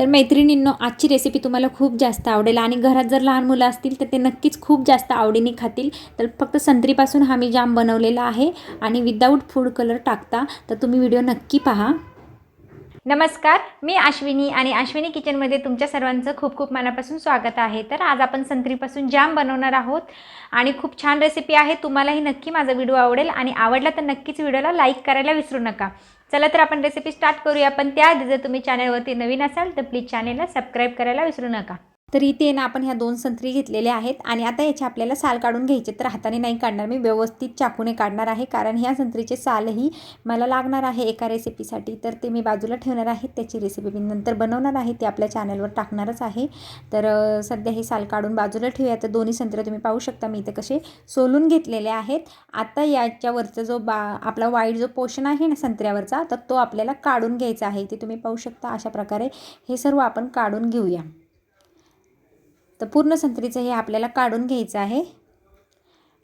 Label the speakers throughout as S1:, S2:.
S1: तर मैत्रिणींनो आजची रेसिपी तुम्हाला खूप जास्त आवडेल आणि घरात जर लहान मुलं असतील तर ते नक्कीच खूप जास्त आवडीने खातील. तर फक्त संत्रीपासून हा मी जाम बनवलेला आहे आणि विदाऊट फूड कलर टाकता तर तुम्ही व्हिडिओ नक्की पहा.
S2: नमस्कार मी अश्विनी आणि अश्विनी किचनमध्ये तुमच्या सर्वांचं खूप खूप मनापासून स्वागत आहे. तर आज आपण संत्रीपासून जाम बनवणार आहोत आणि खूप छान रेसिपी आहे. तुम्हालाही नक्की माझा व्हिडिओ आवडेल आणि आवडला तर नक्कीच व्हिडिओला लाईक करायला विसरू नका. चला तर आपण रेसिपी स्टार्ट करूया. पण त्याआधी जर तुम्ही चॅनलवरती नवीन असाल तर प्लीज चॅनलला सबस्क्राईब करायला विसरू नका.
S1: तर इथे ना आपण ह्या दोन संत्री घेतलेल्या आहेत. आणि आता याचे आपल्याला साल काढून घ्यायचे तर हाताने नाही काढणार मी व्यवस्थित चाकूने काढणार आहे. कारण ह्या संत्रीचे सालही मला लागणार आहे एका रेसिपीसाठी तर ते मी बाजूला ठेवणार आहे. त्याची रेसिपी मी नंतर बनवणार आहे. ते आपल्या चॅनलवर टाकणारच आहे. तर सध्या हे साल काढून बाजूला ठेवूया. तर दोन्ही संत्रे तुम्ही पाहू शकता. मी इथे कसे सोलून घेतलेले आहेत. आता याच्यावरचा जो बा आपला वाईट जो पोषण आहे ना संत्र्यावरचा तर तो आपल्याला काढून घ्यायचा आहे. ते तुम्ही पाहू शकता. अशा प्रकारे हे सर्व आपण काढून घेऊया. तर पूर्ण संत्रीचं हे आपल्याला काढून घ्यायचं आहे.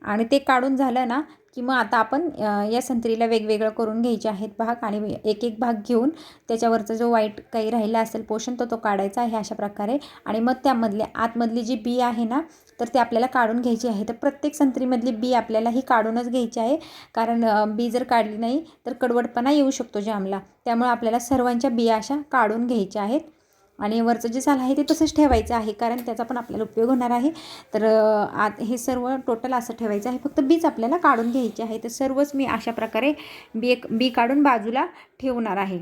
S1: आणि ते काढून झालं ना की मग आता आपण या संत्रीला वेगवेगळं करून घ्यायचे आहेत भाग आणि एक एक भाग घेऊन त्याच्यावरचा जो वाईट काही राहिला असेल पोषण तर तो काढायचा आहे अशा प्रकारे. आणि मग त्यामधले आतमधली जी बी आहे ना तर ते आपल्याला काढून घ्यायची आहे. तर प्रत्येक संत्रीमधली बी आपल्याला ही काढूनच घ्यायची आहे. कारण बी जर काढली नाही तर कडवटपणा येऊ शकतो जामला. त्यामुळे आपल्याला सर्वांच्या बिया अशा काढून घ्यायच्या आहेत. आणि वरचं जे साल आहे ते तसंच ठेवायचं आहे कारण त्याचा पण आपल्याला उपयोग होणार आहे. तर आत हे सर्व टोटल असं ठेवायचं आहे. फक्त बीच आपल्याला काढून घ्यायचे आहे. तर सर्वच मी अशा प्रकारे बी एक बी काढून बाजूला ठेवणार आहे.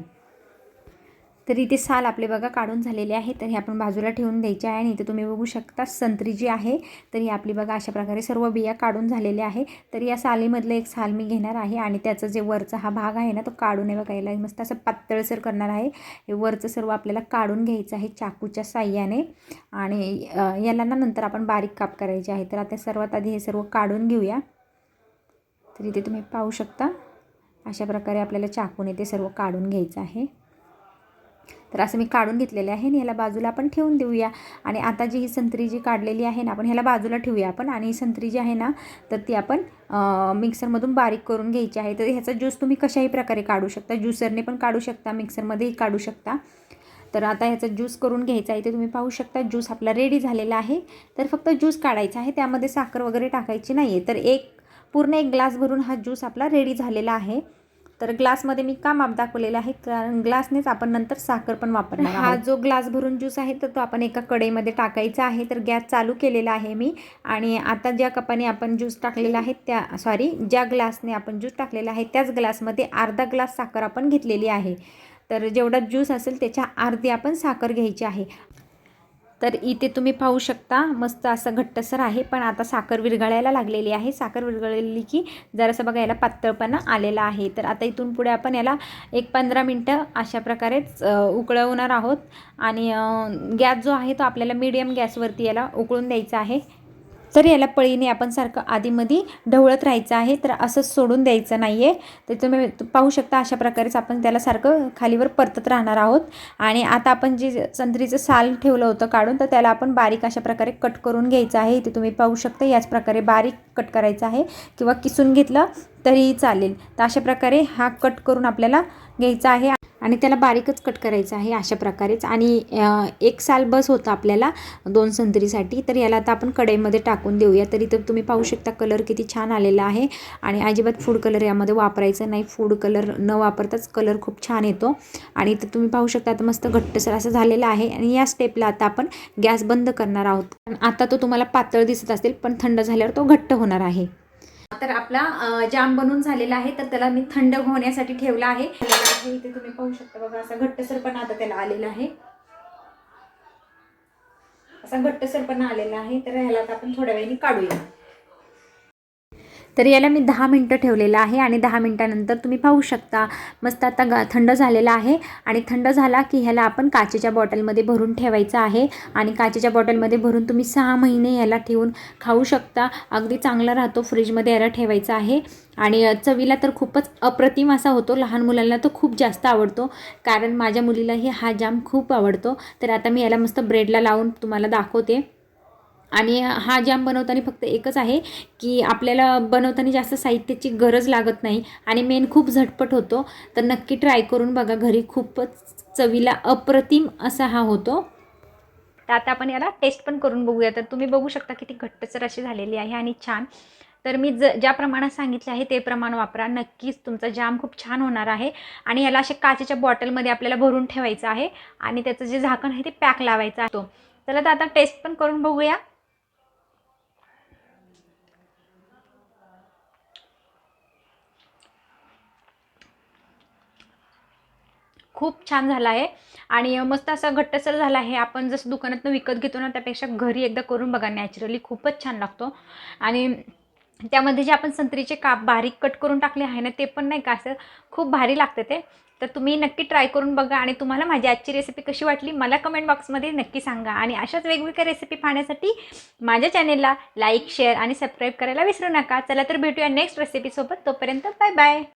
S1: तर इथे साल आपले बघा काढून झालेले आहे तर हे आपण बाजूला ठेवून द्यायचे आहे. आणि इथे तुम्ही बघू शकता संत्री जी आहे तर ही आपली बघा अशा प्रकारे सर्व बिया काढून झालेले आहे. तर या सालीमधलं एक साल मी घेणार आहे आणि त्याचं जे वरचा हा भाग आहे ना तो काढून आहे बघायला मस्त असं पातळसर करणार आहे. हे वरचं सर्व आपल्याला काढून घ्यायचं आहे चाकूच्या साह्याने. आणि याला ना नंतर आपण बारीक काप करायचे आहे. तर आता सर्वात आधी हे सर्व काढून घेऊया. तर इथे तुम्ही पाहू शकता अशा प्रकारे आपल्याला चाकूने ते सर्व काढून घ्यायचं आहे. तर असं मी काढून घेतलेले आहे आणि ह्याला बाजूला आपण ठेवून देऊया. आणि आता जी ही संत्री जी काढलेली आहे ना आपण ह्याला बाजूला ठेवूया आपण. आणि ही संत्री जी आहे ना तर ती आपण मिक्सरमधून बारीक करून घ्यायची आहे. तर ह्याचा ज्यूस तुम्ही कशाही प्रकारे काढू शकता. ज्युसरने पण काढू शकता मिक्सरमध्येही काढू शकता. तर आता ह्याचा ज्यूस करून घ्यायचा आहे. ते तुम्ही पाहू शकता ज्यूस आपला रेडी झालेला आहे. तर फक्त ज्यूस काढायचा आहे. त्यामध्ये साखर वगैरे टाकायची नाही आहे तर एक पूर्ण एक ग्लास भरून हा ज्यूस आपला रेडी झालेला आहे. तर ग्लासमध्ये मी का माप दाखवलेला आहे? कारण ग्लासनेच आपण नंतर साखर पण वापरणार हा जो ग्लास भरून ज्यूस आहे तर तो आपण एका कढईमध्ये टाकायचा आहे. तर गॅस चालू केलेला आहे मी. आणि आता ज्या कपाने आपण ज्यूस टाकलेला आहे त्या सॉरी ज्या ग्लासने आपण ज्यूस टाकलेला आहे त्याच ग्लासमध्ये अर्धा ग्लास साखर आपण घेतलेली आहे. तर जेवढा ज्यूस असेल त्याच्या अर्धी आपण साखर घ्यायची आहे. तर इथे तुम्ही पाहू शकता मस्त असं घट्टसर आहे पण आता साखर विरघळायला लागलेली आहे. साखर विरघळलेली की जरासं बघा याला पातळपणा आलेला आहे. तर आता इथून पुढे आपण याला एक पंधरा मिनटं अशा प्रकारेच उकळवणार आहोत. आणि गॅस जो आहे तो आपल्याला मीडियम गॅसवरती याला उकळून द्यायचा आहे. तर याला पळीने आपण सारखं आधीमध्ये ढवळत राहायचं आहे. तर असंच सोडून द्यायचं नाही आहे तर तुम्ही पाहू शकता अशा प्रकारेच आपण त्याला सारखं खालीवर परतत राहणार आहोत. आणि आता आपण जे संत्रीचं साल ठेवलं होतं काढून तर त्याला आपण बारीक अशा प्रकारे कट करून घ्यायचं आहे. इथे तुम्ही पाहू शकता याच प्रकारे बारीक कट करायचं आहे किंवा किसून घेतलं तरीही चालेल. तर अशा प्रकारे हा कट करून आपल्याला घ्यायचा आहे. आणि त्याला बारीकच कट करायचं आहे अशा प्रकारेच. आणि एक साल बस होतं आपल्याला दोन संत्रीसाठी. तर याला आता आपण कढईमध्ये टाकून देऊया. तरी तर तुम्ही पाहू शकता कलर किती छान आलेला आहे. आणि अजिबात फूड कलर यामध्ये वापरायचं नाही. फूड कलर न वापरताच कलर खूप छान येतो. आणि तर तुम्ही पाहू शकता आता मस्त घट्टसर असं झालेलं आहे. आणि या स्टेपला आता आपण गॅस बंद करणार आहोत. आता तो तुम्हाला पातळ दिसत असेल पण थंड झाल्यावर तो घट्ट होणार आहे. तर आपला जाम बनून झालेला आहे तर त्याला मी थंड होण्यासाठी ठेवला आहे आहे. इथे तुम्ही पाहू शकता बघा असा घट्टसरपणा आता त्याला आलेला आहे असा घट्टसरपणा आलेला आहे तर ह्याला आता आपण थोड्या वेळाने काढूया तर याला मी दहा मिनटं ठेवलेलं आहे आणि दहा मिनटानंतर तुम्ही पाहू शकता. मस्त आता गा थंड झालेला आहे आणि थंड झाला की ह्याला आपण काचेच्या बॉटलमध्ये भरून ठेवायचं आहे आणि काचेच्या बॉटलमध्ये भरून तुम्ही सहा महिने याला ठेवून खाऊ शकता. अगदी चांगला राहतो फ्रीजमध्ये याला ठेवायचा आहे. आणि चवीला तर खूपच अप्रतिम असा होतो. लहान मुलांना तो खूप जास्त आवडतो. कारण माझ्या मुलीलाही हा जाम खूप आवडतो. तर आता मी याला मस्त ब्रेडला लावून तुम्हाला दाखवते. आणि हा जाम बनवताना फक्त एकच आहे की आपल्याला बनवताना जास्त साहित्याची गरज लागत नाही आणि मेन खूप झटपट होतो. तर नक्की ट्राय करून बघा घरी खूपच चवीला अप्रतिम असा हा होतो.
S2: तर आता आपण याला टेस्ट पण करून बघूया. तर तुम्ही बघू शकता किती घट्टसर अशी झालेली आहे आणि छान. तर मी ज ज्या प्रमाणात सांगितले आहे ते प्रमाण वापरा. नक्कीच तुमचा जाम खूप छान होणार आहे. आणि याला असे काचेच्या बॉटलमध्ये आपल्याला भरून ठेवायचं आहे. आणि त्याचं जे झाकण आहे ते पॅक लावायचं आहे. तो. चला तर आता टेस्ट पण करून बघूया. खूप छान झाला आहे. आणि मस्त असा घट्टसर झाला आहे. आपण जसं दुकानातनं विकत घेतो ना त्यापेक्षा घरी एकदा करून बघा. नॅचरली खूपच छान लागतो. आणि त्यामध्ये जे आपण संत्रीचे काप बारीक कट करून टाकले आहे ना ते पण नाही का असं खूप भारी लागतं ते. तर तुम्ही नक्की ट्राय करून बघा. आणि तुम्हाला माझी आजची रेसिपी कशी वाटली मला कमेंट बॉक्समध्ये नक्की सांगा. आणि अशाच वेगवेगळ्या रेसिपी पाहण्यासाठी माझ्या चॅनेलला लाईक शेअर आणि सबस्क्राईब करायला विसरू नका. चला तर भेटूया नेक्स्ट रेसिपीसोबत तोपर्यंत बाय बाय